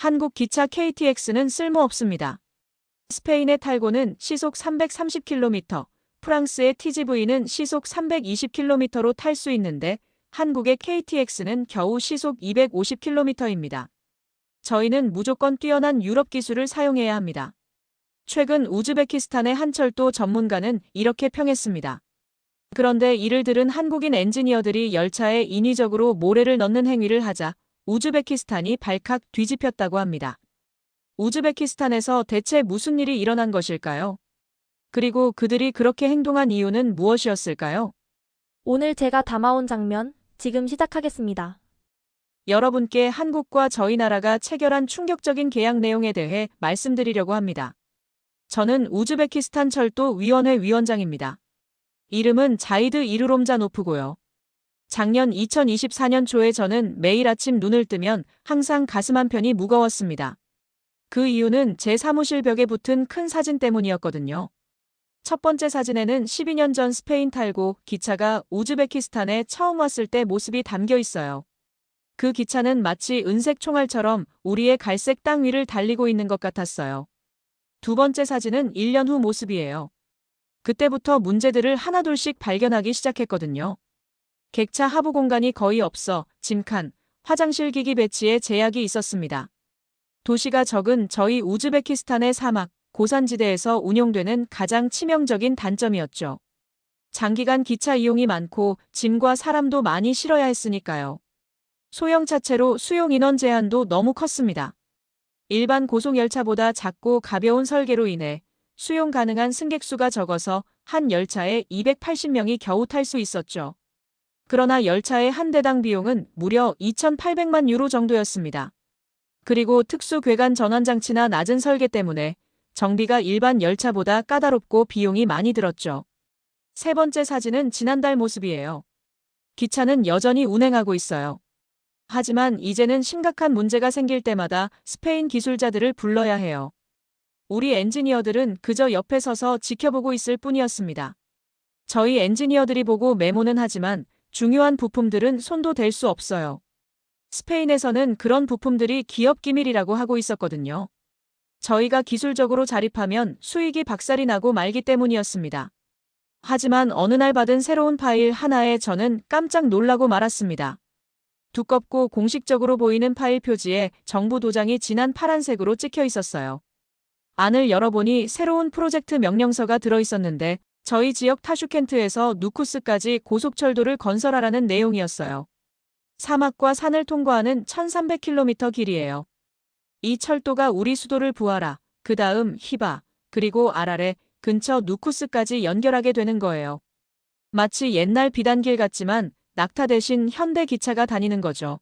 한국 기차 KTX는 쓸모없습니다. 스페인의 탈고는 시속 330km, 프랑스의 TGV는 시속 320km로 탈 수 있는데 한국의 KTX는 겨우 시속 250km입니다. 저희는 무조건 뛰어난 유럽 기술을 사용해야 합니다. 최근 우즈베키스탄의 한 철도 전문가는 이렇게 평했습니다. 그런데 이를 들은 한국인 엔지니어들이 열차에 인위적으로 모래를 넣는 행위를 하자 우즈베키스탄이 발칵 뒤집혔다고 합니다. 우즈베키스탄에서 대체 무슨 일이 일어난 것일까요? 그리고 그들이 그렇게 행동한 이유는 무엇이었을까요? 오늘 제가 담아온 장면, 지금 시작하겠습니다. 여러분께 한국과 저희 나라가 체결한 충격적인 계약 내용에 대해 말씀드리려고 합니다. 저는 우즈베키스탄 철도 위원회 위원장입니다. 이름은 자이드 이르롬자노프고요. 작년 2024년 초에 저는 매일 아침 눈을 뜨면 항상 가슴 한편이 무거웠습니다. 그 이유는 제 사무실 벽에 붙은 큰 사진 때문이었거든요. 첫 번째 사진에는 12년 전 스페인 탈고 기차가 우즈베키스탄에 처음 왔을 때 모습이 담겨 있어요. 그 기차는 마치 은색 총알처럼 우리의 갈색 땅 위를 달리고 있는 것 같았어요. 두 번째 사진은 1년 후 모습이에요. 그때부터 문제들을 하나둘씩 발견하기 시작했거든요. 객차 하부 공간이 거의 없어 짐칸, 화장실 기기 배치에 제약이 있었습니다. 도시가 적은 저희 우즈베키스탄의 사막, 고산지대에서 운용되는 가장 치명적인 단점이었죠. 장기간 기차 이용이 많고 짐과 사람도 많이 실어야 했으니까요. 소형 차체로 수용 인원 제한도 너무 컸습니다. 일반 고속열차보다 작고 가벼운 설계로 인해 수용 가능한 승객 수가 적어서 한 열차에 280명이 겨우 탈 수 있었죠. 그러나 열차의 한 대당 비용은 무려 2,800만 유로 정도였습니다. 그리고 특수 괴간 전환 장치나 낮은 설계 때문에 정비가 일반 열차보다 까다롭고 비용이 많이 들었죠. 세 번째 사진은 지난달 모습이에요. 기차는 여전히 운행하고 있어요. 하지만 이제는 심각한 문제가 생길 때마다 스페인 기술자들을 불러야 해요. 우리 엔지니어들은 그저 옆에 서서 지켜보고 있을 뿐이었습니다. 저희 엔지니어들이 보고 메모는 하지만 중요한 부품들은 손도 댈 수 없어요. 스페인에서는 그런 부품들이 기업 기밀이라고 하고 있었거든요. 저희가 기술적으로 자립하면 수익이 박살이 나고 말기 때문이었습니다. 하지만 어느 날 받은 새로운 파일 하나에 저는 깜짝 놀라고 말았습니다. 두껍고 공식적으로 보이는 파일 표지에 정부 도장이 진한 파란색으로 찍혀 있었어요. 안을 열어보니 새로운 프로젝트 명령서가 들어있었는데 저희 지역 타슈켄트에서 누쿠스까지 고속철도를 건설하라는 내용이었어요. 사막과 산을 통과하는 1300km 길이에요. 이 철도가 우리 수도를 부하라, 그 다음 히바, 그리고 아라레, 근처 누쿠스까지 연결하게 되는 거예요. 마치 옛날 비단길 같지만 낙타 대신 현대 기차가 다니는 거죠.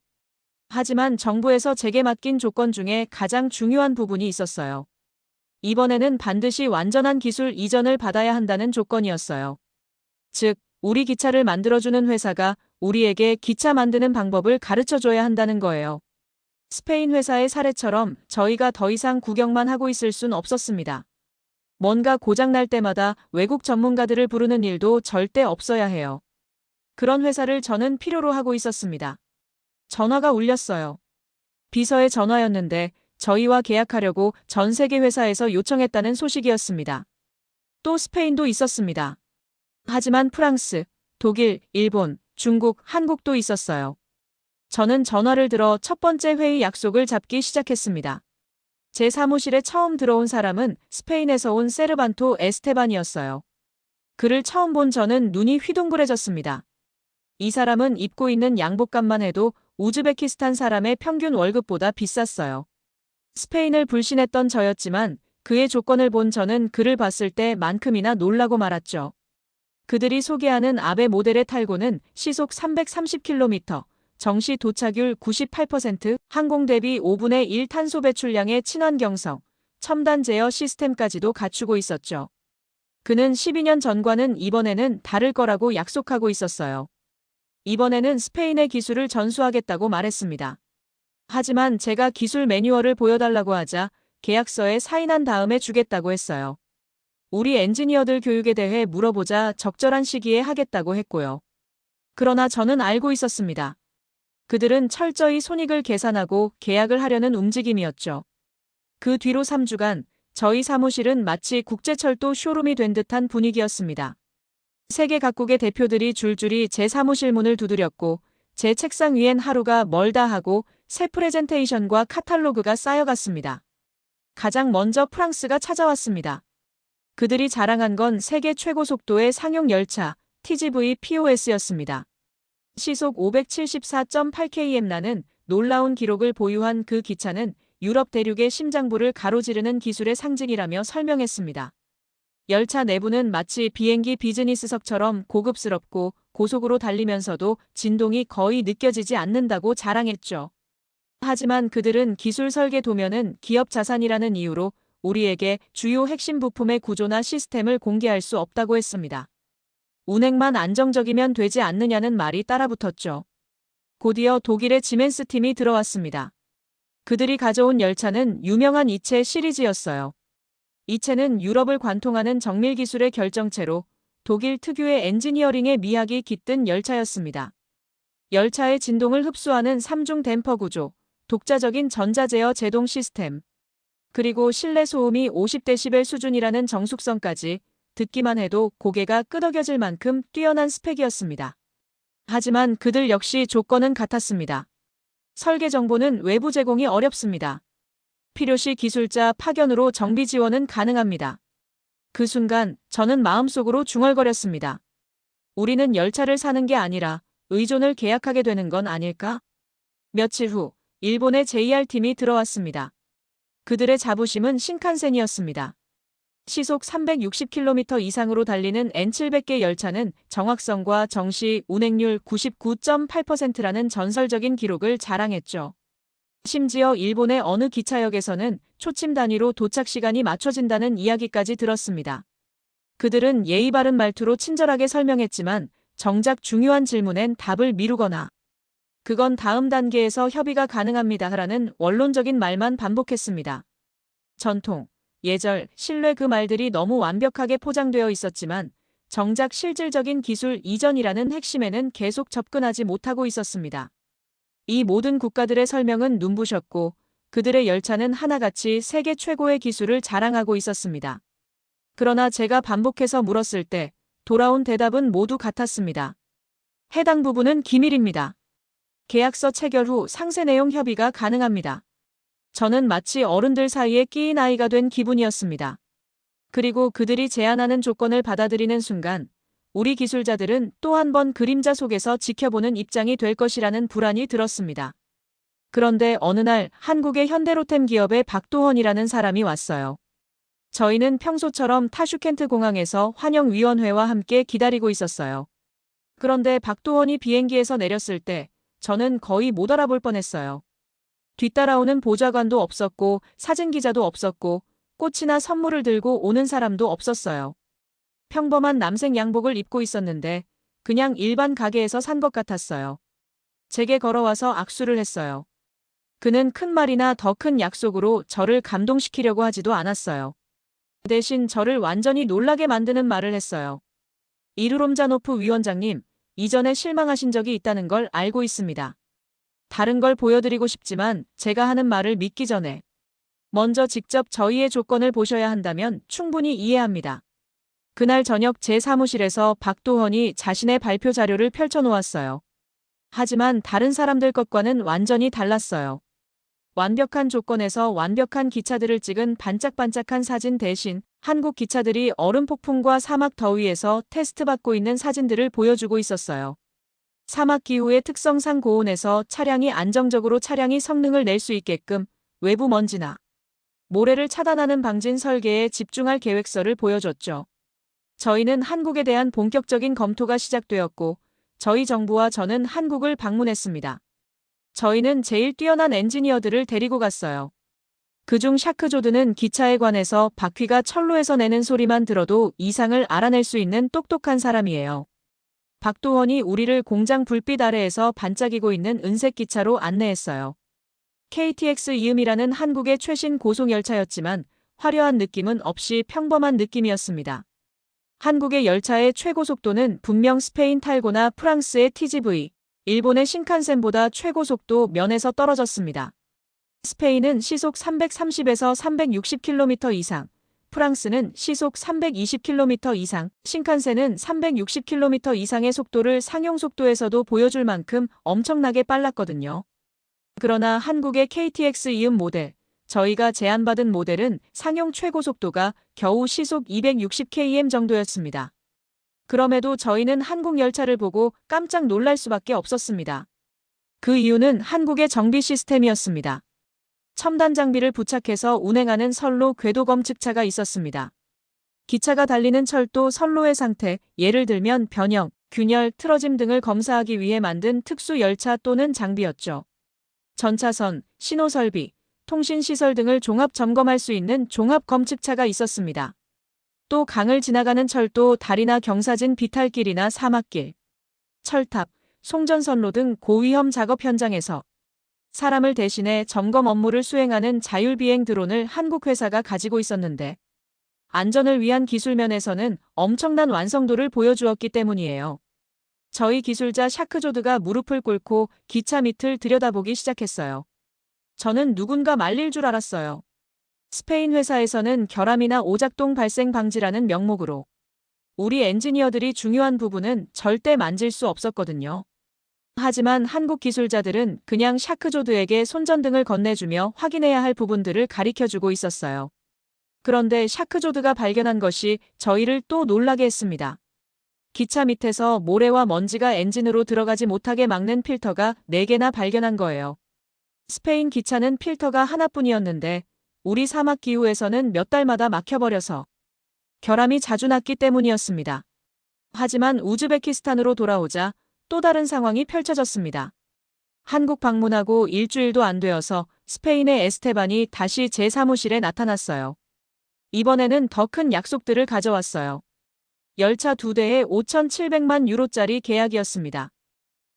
하지만 정부에서 제게 맡긴 조건 중에 가장 중요한 부분이 있었어요. 이번에는 반드시 완전한 기술 이전을 받아야 한다는 조건이었어요. 즉, 우리 기차를 만들어주는 회사가 우리에게 기차 만드는 방법을 가르쳐 줘야 한다는 거예요. 스페인 회사의 사례처럼 저희가 더 이상 구경만 하고 있을 순 없었습니다. 뭔가 고장날 때마다 외국 전문가들을 부르는 일도 절대 없어야 해요. 그런 회사를 저는 필요로 하고 있었습니다. 전화가 울렸어요. 비서의 전화였는데 저희와 계약하려고 전 세계 회사에서 요청했다는 소식이었습니다. 또 스페인도 있었습니다. 하지만 프랑스, 독일, 일본, 중국, 한국도 있었어요. 저는 전화를 들어 첫 번째 회의 약속을 잡기 시작했습니다. 제 사무실에 처음 들어온 사람은 스페인에서 온 세르반토 에스테반이었어요. 그를 처음 본 저는 눈이 휘둥그레졌습니다. 이 사람은 입고 있는 양복감만 해도 우즈베키스탄 사람의 평균 월급보다 비쌌어요. 스페인을 불신했던 저였지만 그의 조건을 본 저는 그를 봤을 때만큼이나 놀라고 말았죠. 그들이 소개하는 아베 모델의 탈고는 시속 330km, 정시 도착율 98%, 항공 대비 5분의 1 탄소 배출량의 친환경성, 첨단 제어 시스템까지도 갖추고 있었죠. 그는 12년 전과는 이번에는 다를 거라고 약속하고 있었어요. 이번에는 스페인의 기술을 전수하겠다고 말했습니다. 하지만 제가 기술 매뉴얼을 보여달라고 하자 계약서에 사인한 다음에 주겠다고 했어요. 우리 엔지니어들 교육에 대해 물어보자 적절한 시기에 하겠다고 했고요. 그러나 저는 알고 있었습니다. 그들은 철저히 손익을 계산하고 계약을 하려는 움직임이었죠. 그 뒤로 3주간 저희 사무실은 마치 국제철도 쇼룸이 된 듯한 분위기였습니다. 세계 각국의 대표들이 줄줄이 제 사무실 문을 두드렸고 제 책상 위엔 하루가 멀다 하고 새 프레젠테이션과 카탈로그가 쌓여갔습니다. 가장 먼저 프랑스가 찾아왔습니다. 그들이 자랑한 건 세계 최고 속도의 상용 열차 TGV POS였습니다. 시속 574.8km 나는 놀라운 기록을 보유한 그 기차는 유럽 대륙의 심장부를 가로지르는 기술의 상징이라며 설명했습니다. 열차 내부는 마치 비행기 비즈니스석처럼 고급스럽고 고속으로 달리면서도 진동이 거의 느껴지지 않는다고 자랑했죠. 하지만 그들은 기술 설계 도면은 기업 자산이라는 이유로 우리에게 주요 핵심 부품의 구조나 시스템을 공개할 수 없다고 했습니다. 운행만 안정적이면 되지 않느냐는 말이 따라붙었죠. 곧이어 독일의 지멘스 팀이 들어왔습니다. 그들이 가져온 열차는 유명한 이체 시리즈였어요. 이체는 유럽을 관통하는 정밀 기술의 결정체로 독일 특유의 엔지니어링의 미학이 깃든 열차였습니다. 열차의 진동을 흡수하는 3중 댐퍼 구조, 독자적인 전자제어 제동 시스템, 그리고 실내 소음이 50데시벨 수준이라는 정숙성까지 듣기만 해도 고개가 끄덕여질 만큼 뛰어난 스펙이었습니다. 하지만 그들 역시 조건은 같았습니다. 설계 정보는 외부 제공이 어렵습니다. 필요시 기술자 파견으로 정비 지원은 가능합니다. 그 순간 저는 마음속으로 중얼거렸습니다. 우리는 열차를 사는 게 아니라 의존을 계약하게 되는 건 아닐까? 며칠 후 일본의 JR팀이 들어왔습니다. 그들의 자부심은 신칸센이었습니다. 시속 360km 이상으로 달리는 N700개 열차는 정확성과 정시 운행률 99.8%라는 전설적인 기록을 자랑했죠. 심지어 일본의 어느 기차역에서는 초침 단위로 도착 시간이 맞춰진다는 이야기까지 들었습니다. 그들은 예의 바른 말투로 친절하게 설명했지만 정작 중요한 질문엔 답을 미루거나 그건 다음 단계에서 협의가 가능합니다. 라는 원론적인 말만 반복했습니다. 전통, 예절, 신뢰 그 말들이 너무 완벽하게 포장되어 있었지만 정작 실질적인 기술 이전이라는 핵심에는 계속 접근하지 못하고 있었습니다. 이 모든 국가들의 설명은 눈부셨고 그들의 열차는 하나같이 세계 최고의 기술을 자랑하고 있었습니다. 그러나 제가 반복해서 물었을 때 돌아온 대답은 모두 같았습니다. 해당 부분은 기밀입니다. 계약서 체결 후 상세 내용 협의가 가능합니다. 저는 마치 어른들 사이에 끼인 아이가 된 기분이었습니다. 그리고 그들이 제안하는 조건을 받아들이는 순간 우리 기술자들은 또 한 번 그림자 속에서 지켜보는 입장이 될 것이라는 불안이 들었습니다. 그런데 어느 날 한국의 현대로템 기업의 박도헌이라는 사람이 왔어요. 저희는 평소처럼 타슈켄트 공항에서 환영위원회와 함께 기다리고 있었어요. 그런데 박도헌이 비행기에서 내렸을 때 저는 거의 못 알아볼 뻔했어요. 뒤따라오는 보좌관도 없었고 사진기자도 없었고 꽃이나 선물을 들고 오는 사람도 없었어요. 평범한 남색 양복을 입고 있었는데 그냥 일반 가게에서 산 것 같았어요. 제게 걸어와서 악수를 했어요. 그는 큰 말이나 더 큰 약속으로 저를 감동시키려고 하지도 않았어요. 대신 저를 완전히 놀라게 만드는 말을 했어요. 이르롬자노프 위원장님, 이전에 실망하신 적이 있다는 걸 알고 있습니다. 다른 걸 보여드리고 싶지만 제가 하는 말을 믿기 전에 먼저 직접 저희의 조건을 보셔야 한다면 충분히 이해합니다. 그날 저녁 제 사무실에서 박도헌이 자신의 발표 자료를 펼쳐놓았어요. 하지만 다른 사람들 것과는 완전히 달랐어요. 완벽한 조건에서 완벽한 기차들을 찍은 반짝반짝한 사진 대신 한국 기차들이 얼음 폭풍과 사막 더위에서 테스트받고 있는 사진들을 보여주고 있었어요. 사막 기후의 특성상 고온에서 차량이 안정적으로 차량이 성능을 낼 수 있게끔 외부 먼지나 모래를 차단하는 방진 설계에 집중할 계획서를 보여줬죠. 저희는 한국에 대한 본격적인 검토가 시작되었고 저희 정부와 저는 한국을 방문했습니다. 저희는 제일 뛰어난 엔지니어들을 데리고 갔어요. 그중 샤크 조드는 기차에 관해서 바퀴가 철로에서 내는 소리만 들어도 이상을 알아낼 수 있는 똑똑한 사람이에요. 박도원이 우리를 공장 불빛 아래에서 반짝이고 있는 은색 기차로 안내했어요. KTX 이음이라는 한국의 최신 고속열차였지만 화려한 느낌은 없이 평범한 느낌이었습니다. 한국의 열차의 최고 속도는 분명 스페인 탈고나 프랑스의 TGV, 일본의 신칸센보다 최고 속도 면에서 떨어졌습니다. 스페인은 시속 330에서 360km 이상, 프랑스는 시속 320km 이상, 신칸센은 360km 이상의 속도를 상용 속도에서도 보여줄 만큼 엄청나게 빨랐거든요. 그러나 한국의 KTX 이음 모델, 저희가 제안받은 모델은 상용 최고 속도가 겨우 시속 260km 정도였습니다. 그럼에도 저희는 한국 열차를 보고 깜짝 놀랄 수밖에 없었습니다. 그 이유는 한국의 정비 시스템이었습니다. 첨단 장비를 부착해서 운행하는 선로 궤도 검측차가 있었습니다. 기차가 달리는 철도 선로의 상태, 예를 들면 변형, 균열, 틀어짐 등을 검사하기 위해 만든 특수 열차 또는 장비였죠. 전차선, 신호 설비, 통신 시설 등을 종합 점검할 수 있는 종합 검측차가 있었습니다. 또 강을 지나가는 철도, 다리나 경사진 비탈길이나 사막길, 철탑, 송전선로 등 고위험 작업 현장에서 사람을 대신해 점검 업무를 수행하는 자율비행 드론을 한국 회사가 가지고 있었는데 안전을 위한 기술면에서는 엄청난 완성도를 보여주었기 때문이에요. 저희 기술자 샤크조드가 무릎을 꿇고 기차 밑을 들여다보기 시작했어요. 저는 누군가 말릴 줄 알았어요. 스페인 회사에서는 결함이나 오작동 발생 방지라는 명목으로 우리 엔지니어들이 중요한 부분은 절대 만질 수 없었거든요. 하지만 한국 기술자들은 그냥 샤크조드에게 손전등을 건네주며 확인해야 할 부분들을 가리켜주고 있었어요. 그런데 샤크조드가 발견한 것이 저희를 또 놀라게 했습니다. 기차 밑에서 모래와 먼지가 엔진으로 들어가지 못하게 막는 필터가 4개나 발견한 거예요. 스페인 기차는 필터가 하나뿐이었는데 우리 사막 기후에서는 몇 달마다 막혀버려서 결함이 자주 났기 때문이었습니다. 하지만 우즈베키스탄으로 돌아오자 또 다른 상황이 펼쳐졌습니다. 한국 방문하고 일주일도 안 되어서 스페인의 에스테반이 다시 제 사무실에 나타났어요. 이번에는 더 큰 약속들을 가져왔어요. 열차 두 대에 5,700만 유로짜리 계약이었습니다.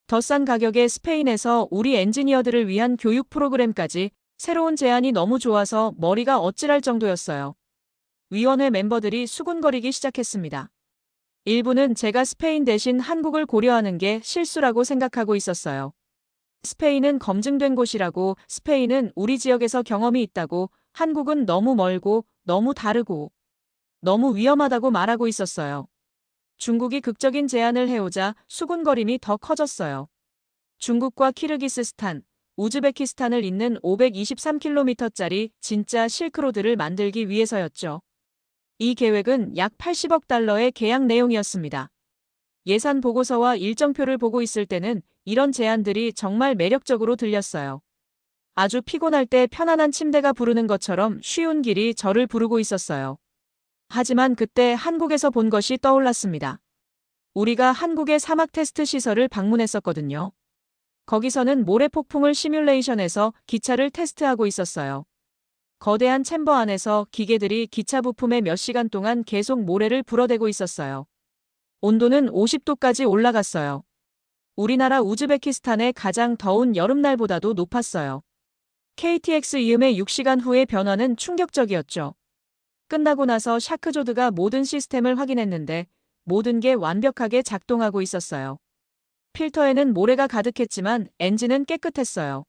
더 싼 가격에 스페인에서 우리 엔지니어들을 위한 교육 프로그램까지 새로운 제안이 너무 좋아서 머리가 어찌랄 정도였어요. 위원회 멤버들이 수군거리기 시작했습니다. 일부는 제가 스페인 대신 한국을 고려하는 게 실수라고 생각하고 있었어요. 스페인은 검증된 곳이라고, 스페인은 우리 지역에서 경험이 있다고, 한국은 너무 멀고, 너무 다르고, 너무 위험하다고 말하고 있었어요. 중국이 극적인 제안을 해오자 수군거림이 더 커졌어요. 중국과 키르기스스탄, 우즈베키스탄을 잇는 523km짜리 진짜 실크로드를 만들기 위해서였죠. 이 계획은 약 80억 달러의 계약 내용이었습니다. 예산 보고서와 일정표를 보고 있을 때는 이런 제안들이 정말 매력적으로 들렸어요. 아주 피곤할 때 편안한 침대가 부르는 것처럼 쉬운 길이 저를 부르고 있었어요. 하지만 그때 한국에서 본 것이 떠올랐습니다. 우리가 한국의 사막 테스트 시설을 방문했었거든요. 거기서는 모래 폭풍을 시뮬레이션해서 기차를 테스트하고 있었어요. 거대한 챔버 안에서 기계들이 기차 부품에 몇 시간 동안 계속 모래를 불어대고 있었어요. 온도는 50도까지 올라갔어요. 우리나라 우즈베키스탄의 가장 더운 여름날보다도 높았어요. KTX 이음의 6시간 후의 변화는 충격적이었죠. 끝나고 나서 샤크조드가 모든 시스템을 확인했는데 모든 게 완벽하게 작동하고 있었어요. 필터에는 모래가 가득했지만 엔진은 깨끗했어요.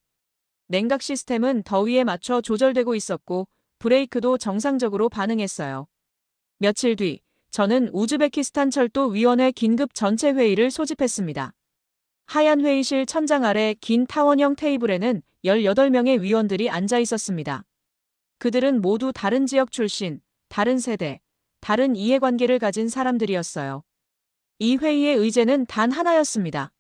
냉각 시스템은 더위에 맞춰 조절되고 있었고 브레이크도 정상적으로 반응했어요. 며칠 뒤 저는 우즈베키스탄 철도 위원회 긴급 전체 회의를 소집했습니다. 하얀 회의실 천장 아래 긴 타원형 테이블에는 18명의 위원들이 앉아 있었습니다. 그들은 모두 다른 지역 출신, 다른 세대, 다른 이해관계를 가진 사람들이었어요. 이 회의의 의제는 단 하나였습니다.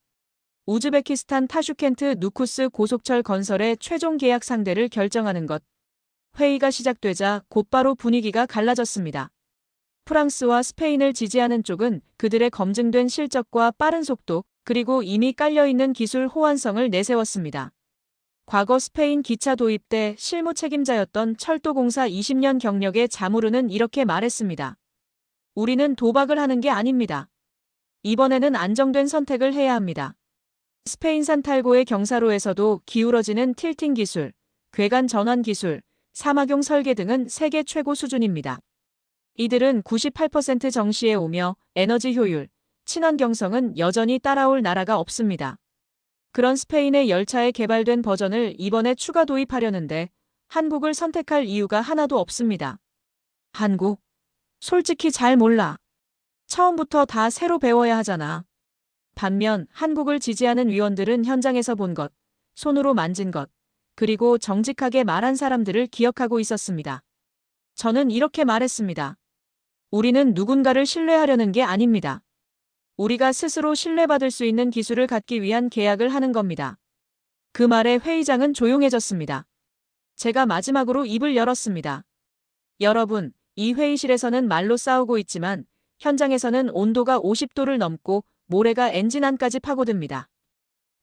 우즈베키스탄 타슈켄트 누쿠스 고속철 건설의 최종 계약 상대를 결정하는 것. 회의가 시작되자 곧바로 분위기가 갈라졌습니다. 프랑스와 스페인을 지지하는 쪽은 그들의 검증된 실적과 빠른 속도, 그리고 이미 깔려있는 기술 호환성을 내세웠습니다. 과거 스페인 기차 도입 때 실무 책임자였던 철도공사 20년 경력의 자무르는 이렇게 말했습니다. 우리는 도박을 하는 게 아닙니다. 이번에는 안정된 선택을 해야 합니다. 스페인산 탈고의 경사로에서도 기울어지는 틸팅 기술, 괴간 전환 기술, 사막용 설계 등은 세계 최고 수준입니다. 이들은 98% 정시에 오며 에너지 효율, 친환경성은 여전히 따라올 나라가 없습니다. 그런 스페인의 열차에 개발된 버전을 이번에 추가 도입하려는데 한국을 선택할 이유가 하나도 없습니다. 한국? 솔직히 잘 몰라. 처음부터 다 새로 배워야 하잖아. 반면 한국을 지지하는 위원들은 현장에서 본 것, 손으로 만진 것, 그리고 정직하게 말한 사람들을 기억하고 있었습니다. 저는 이렇게 말했습니다. 우리는 누군가를 신뢰하려는 게 아닙니다. 우리가 스스로 신뢰받을 수 있는 기술을 갖기 위한 계약을 하는 겁니다. 그 말에 회의장은 조용해졌습니다. 제가 마지막으로 입을 열었습니다. 여러분, 이 회의실에서는 말로 싸우고 있지만 현장에서는 온도가 50도를 넘고 모래가 엔진 안까지 파고듭니다.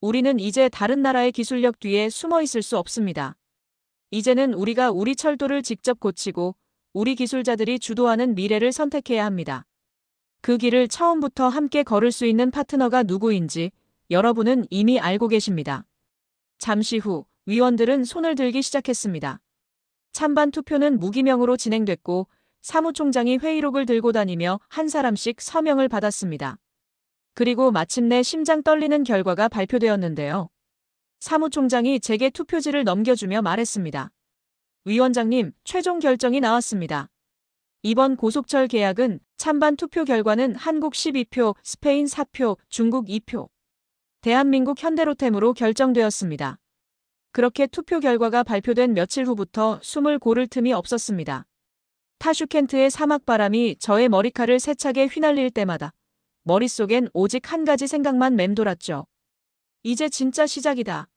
우리는 이제 다른 나라의 기술력 뒤에 숨어 있을 수 없습니다. 이제는 우리가 우리 철도를 직접 고치고 우리 기술자들이 주도하는 미래를 선택해야 합니다. 그 길을 처음부터 함께 걸을 수 있는 파트너가 누구인지 여러분은 이미 알고 계십니다. 잠시 후 위원들은 손을 들기 시작했습니다. 찬반 투표는 무기명으로 진행됐고 사무총장이 회의록을 들고 다니며 한 사람씩 서명을 받았습니다. 그리고 마침내 심장 떨리는 결과가 발표되었는데요. 사무총장이 제게 투표지를 넘겨주며 말했습니다. 위원장님, 최종 결정이 나왔습니다. 이번 고속철 계약은 찬반 투표 결과는 한국 12표, 스페인 4표, 중국 2표, 대한민국 현대로템으로 결정되었습니다. 그렇게 투표 결과가 발표된 며칠 후부터 숨을 고를 틈이 없었습니다. 타슈켄트의 사막바람이 저의 머리칼을 세차게 휘날릴 때마다 머릿속엔 오직 한 가지 생각만 맴돌았죠. 이제 진짜 시작이다.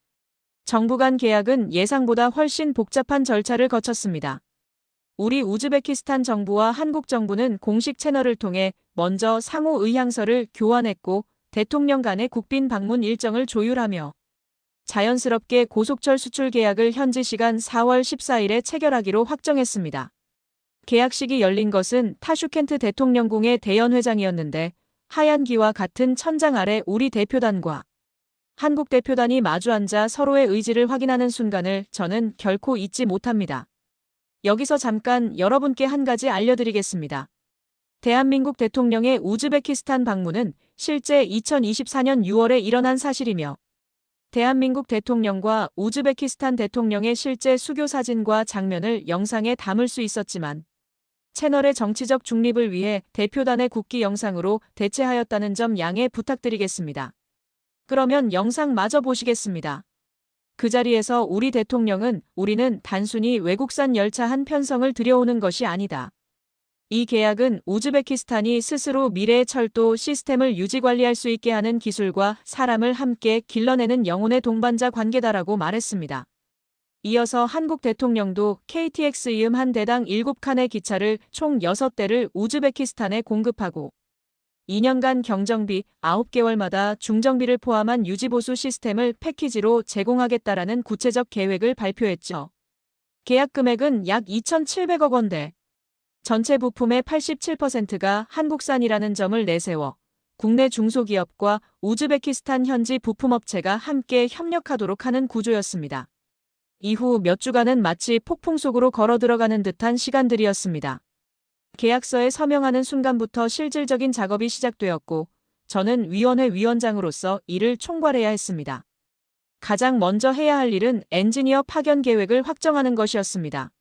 정부 간 계약은 예상보다 훨씬 복잡한 절차를 거쳤습니다. 우리 우즈베키스탄 정부와 한국 정부는 공식 채널을 통해 먼저 상호 의향서를 교환했고 대통령 간의 국빈 방문 일정을 조율하며 자연스럽게 고속철 수출 계약을 현지 시간 4월 14일에 체결하기로 확정했습니다. 계약식이 열린 것은 타슈켄트 대통령궁의 대연회장이었는데 하얀 기와 같은 천장 아래 우리 대표단과 한국 대표단이 마주 앉아 서로의 의지를 확인하는 순간을 저는 결코 잊지 못합니다. 여기서 잠깐 여러분께 한 가지 알려드리겠습니다. 대한민국 대통령의 우즈베키스탄 방문은 실제 2024년 6월에 일어난 사실이며 대한민국 대통령과 우즈베키스탄 대통령의 실제 수교 사진과 장면을 영상에 담을 수 있었지만 채널의 정치적 중립을 위해 대표단의 국기 영상으로 대체하였다는 점 양해 부탁드리겠습니다. 그러면 영상 마저 보시겠습니다. 그 자리에서 우리 대통령은 우리는 단순히 외국산 열차 한 편성을 들여오는 것이 아니다. 이 계약은 우즈베키스탄이 스스로 미래의 철도 시스템을 유지 관리할 수 있게 하는 기술과 사람을 함께 길러내는 영혼의 동반자 관계다라고 말했습니다. 이어서 한국 대통령도 KTX 이음 한 대당 7칸의 기차를 총 6대를 우즈베키스탄에 공급하고 2년간 경정비 9개월마다 중정비를 포함한 유지보수 시스템을 패키지로 제공하겠다라는 구체적 계획을 발표했죠. 계약 금액은 약 2,700억 원대. 전체 부품의 87%가 한국산이라는 점을 내세워 국내 중소기업과 우즈베키스탄 현지 부품업체가 함께 협력하도록 하는 구조였습니다. 이후 몇 주간은 마치 폭풍 속으로 걸어 들어가는 듯한 시간들이었습니다. 계약서에 서명하는 순간부터 실질적인 작업이 시작되었고 저는 위원회 위원장으로서 이를 총괄해야 했습니다. 가장 먼저 해야 할 일은 엔지니어 파견 계획을 확정하는 것이었습니다.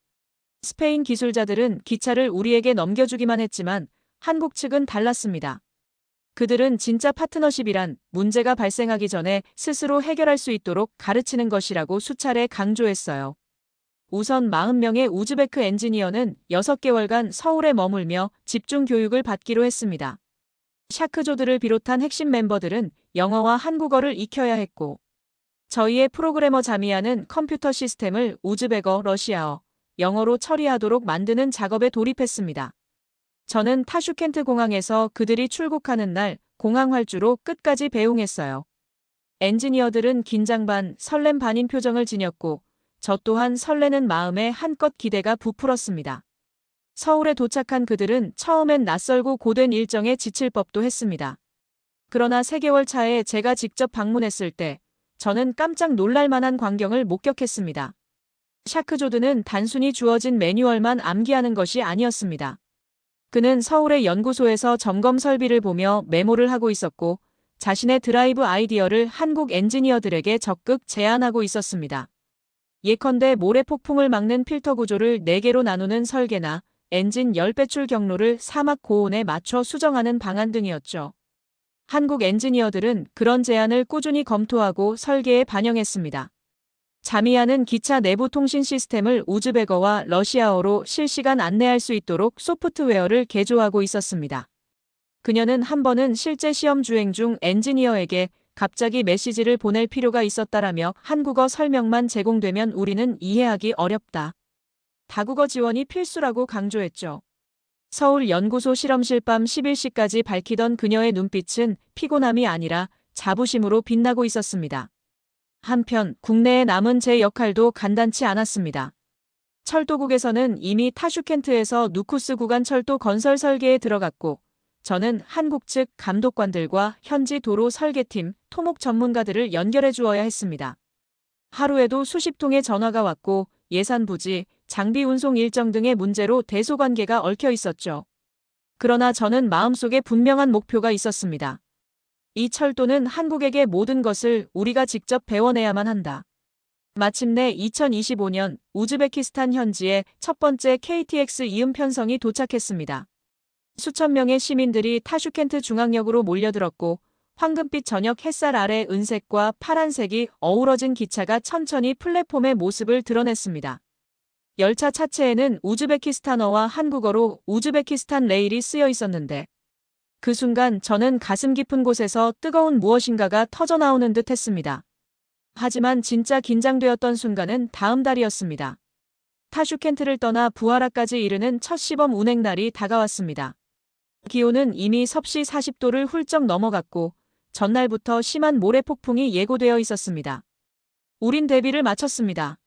스페인 기술자들은 기차를 우리에게 넘겨주기만 했지만 한국 측은 달랐습니다. 그들은 진짜 파트너십이란 문제가 발생하기 전에 스스로 해결할 수 있도록 가르치는 것이라고 수차례 강조했어요. 우선 40명의 우즈베크 엔지니어는 6개월간 서울에 머물며 집중 교육을 받기로 했습니다. 샤크조들을 비롯한 핵심 멤버들은 영어와 한국어를 익혀야 했고, 저희의 프로그래머 자미아는 컴퓨터 시스템을 우즈베거, 러시아어, 영어로 처리하도록 만드는 작업에 돌입했습니다. 저는 타슈켄트 공항에서 그들이 출국하는 날 공항 활주로 끝까지 배웅했어요. 엔지니어들은 긴장 반, 설렘 반인 표정을 지녔고 저 또한 설레는 마음에 한껏 기대가 부풀었습니다. 서울에 도착한 그들은 처음엔 낯설고 고된 일정에 지칠 법도 했습니다. 그러나 3개월 차에 제가 직접 방문했을 때 저는 깜짝 놀랄 만한 광경을 목격했습니다. 샤크조드는 단순히 주어진 매뉴얼만 암기하는 것이 아니었습니다. 그는 서울의 연구소에서 점검 설비를 보며 메모를 하고 있었고 자신의 드라이브 아이디어를 한국 엔지니어들에게 적극 제안하고 있었습니다. 예컨대 모래 폭풍을 막는 필터 구조를 4개로 나누는 설계나 엔진 열배출 경로를 사막 고온에 맞춰 수정하는 방안 등이었죠. 한국 엔지니어들은 그런 제안을 꾸준히 검토하고 설계에 반영했습니다. 자미아는 기차 내부 통신 시스템을 우즈베거와 러시아어로 실시간 안내할 수 있도록 소프트웨어를 개조하고 있었습니다. 그녀는 한 번은 실제 시험 주행 중 엔지니어에게 갑자기 메시지를 보낼 필요가 있었다라며 한국어 설명만 제공되면 우리는 이해하기 어렵다. 다국어 지원이 필수라고 강조했죠. 서울 연구소 실험실 밤 11시까지 밝히던 그녀의 눈빛은 피곤함이 아니라 자부심으로 빛나고 있었습니다. 한편 국내에 남은 제 역할도 간단치 않았습니다. 철도국에서는 이미 타슈켄트에서 누쿠스 구간 철도 건설 설계에 들어갔고 저는 한국 측 감독관들과 현지 도로 설계팀, 토목 전문가들을 연결해 주어야 했습니다. 하루에도 수십 통의 전화가 왔고 예산 부지, 장비 운송 일정 등의 문제로 대소관계가 얽혀 있었죠. 그러나 저는 마음속에 분명한 목표가 있었습니다. 이 철도는 한국에게 모든 것을 우리가 직접 배워내야만 한다. 마침내 2025년 우즈베키스탄 현지에 첫 번째 KTX 이음 편성이 도착했습니다. 수천 명의 시민들이 타슈켄트 중앙역으로 몰려들었고 황금빛 저녁 햇살 아래 은색과 파란색이 어우러진 기차가 천천히 플랫폼의 모습을 드러냈습니다. 열차 차체에는 우즈베키스탄어와 한국어로 우즈베키스탄 레일이 쓰여 있었는데 그 순간 저는 가슴 깊은 곳에서 뜨거운 무엇인가가 터져나오는 듯 했습니다. 하지만 진짜 긴장되었던 순간은 다음 달이었습니다. 타슈켄트를 떠나 부하라까지 이르는 첫 시범 운행 날이 다가왔습니다. 기온은 이미 섭씨 40도를 훌쩍 넘어갔고 전날부터 심한 모래폭풍이 예고되어 있었습니다. 우린 대비를 마쳤습니다.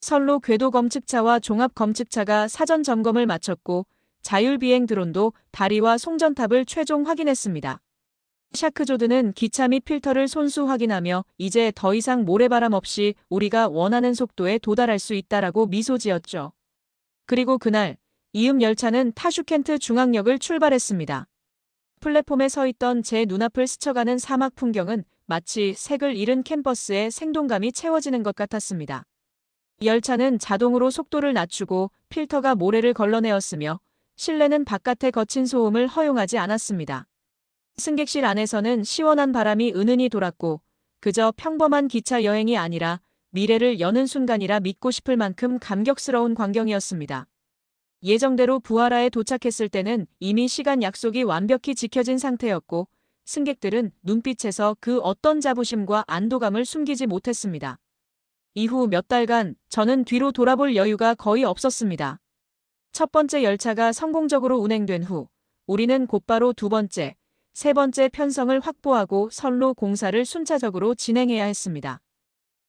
선로 궤도 검측차와 종합 검측차가 사전 점검을 마쳤고 자율비행 드론도 다리와 송전탑을 최종 확인했습니다. 샤크 조드는 기차 및 필터를 손수 확인하며 이제 더 이상 모래바람 없이 우리가 원하는 속도에 도달할 수 있다라고 미소 지었죠. 그리고 그날 이음 열차는 타슈켄트 중앙역을 출발했습니다. 플랫폼에 서 있던 제 눈앞을 스쳐가는 사막 풍경은 마치 색을 잃은 캠퍼스에 생동감이 채워지는 것 같았습니다. 열차는 자동으로 속도를 낮추고 필터가 모래를 걸러내었으며 실내는 바깥의 거친 소음을 허용하지 않았습니다. 승객실 안에서는 시원한 바람이 은은히 돌았고 그저 평범한 기차 여행이 아니라 미래를 여는 순간이라 믿고 싶을 만큼 감격스러운 광경이었습니다. 예정대로 부하라에 도착했을 때는 이미 시간 약속이 완벽히 지켜진 상태였고 승객들은 눈빛에서 그 어떤 자부심과 안도감을 숨기지 못했습니다. 이후 몇 달간 저는 뒤로 돌아볼 여유가 거의 없었습니다. 첫 번째 열차가 성공적으로 운행된 후 우리는 곧바로 두 번째, 세 번째 편성을 확보하고 선로 공사를 순차적으로 진행해야 했습니다.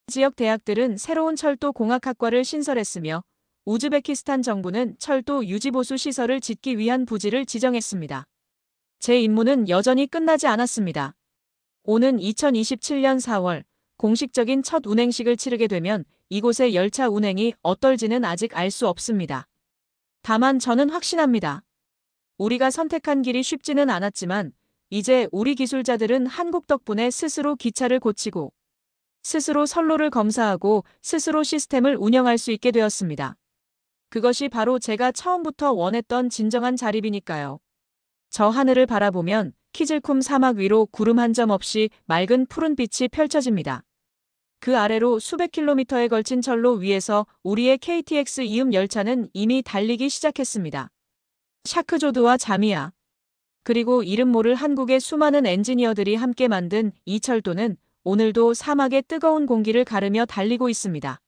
지역 대학들은 새로운 철도 공학학과를 신설했으며 우즈베키스탄 정부는 철도 유지보수 시설을 짓기 위한 부지를 지정했습니다. 제 임무는 여전히 끝나지 않았습니다. 오는 2027년 4월 공식적인 첫 운행식을 치르게 되면 이곳의 열차 운행이 어떨지는 아직 알 수 없습니다. 다만 저는 확신합니다. 우리가 선택한 길이 쉽지는 않았지만 이제 우리 기술자들은 한국 덕분에 스스로 기차를 고치고 스스로 선로를 검사하고 스스로 시스템을 운영할 수 있게 되었습니다. 그것이 바로 제가 처음부터 원했던 진정한 자립이니까요. 저 하늘을 바라보면 키즐쿰 사막 위로 구름 한 점 없이 맑은 푸른 빛이 펼쳐집니다. 그 아래로 수백 킬로미터에 걸친 철로 위에서 우리의 KTX 이음 열차는 이미 달리기 시작했습니다. 샤크조드와 자미아 그리고 이름 모를 한국의 수많은 엔지니어들이 함께 만든 이 철도는 오늘도 사막의 뜨거운 공기를 가르며 달리고 있습니다.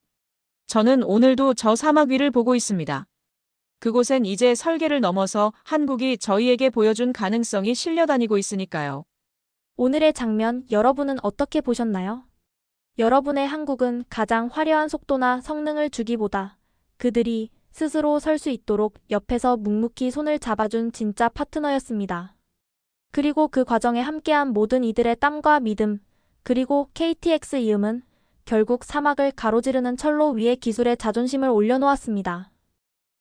저는 오늘도 저 사막 위를 보고 있습니다. 그곳엔 이제 설계를 넘어서 한국이 저희에게 보여준 가능성이 실려 다니고 있으니까요. 오늘의 장면 여러분은 어떻게 보셨나요? 여러분의 한국은 가장 화려한 속도나 성능을 주기보다 그들이 스스로 설 수 있도록 옆에서 묵묵히 손을 잡아준 진짜 파트너였습니다. 그리고 그 과정에 함께한 모든 이들의 땀과 믿음, 그리고 KTX 이음은 결국 사막을 가로지르는 철로 위에 기술의 자존심을 올려놓았습니다.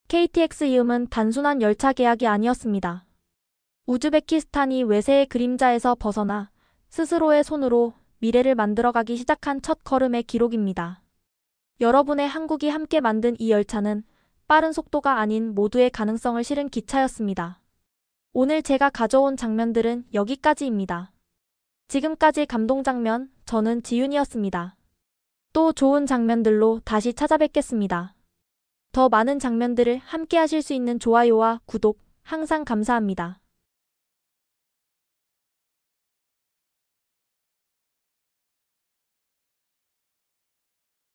KTX 이음은 단순한 열차 계약이 아니었습니다. 우즈베키스탄이 외세의 그림자에서 벗어나 스스로의 손으로 미래를 만들어가기 시작한 첫 걸음의 기록입니다. 여러분의 한국이 함께 만든 이 열차는 빠른 속도가 아닌 모두의 가능성을 실은 기차였습니다. 오늘 제가 가져온 장면들은 여기까지입니다. 지금까지 감동 장면, 저는 지윤이었습니다. 또 좋은 장면들로 다시 찾아뵙겠습니다. 더 많은 장면들을 함께 하실 수 있는 좋아요와 구독 항상 감사합니다.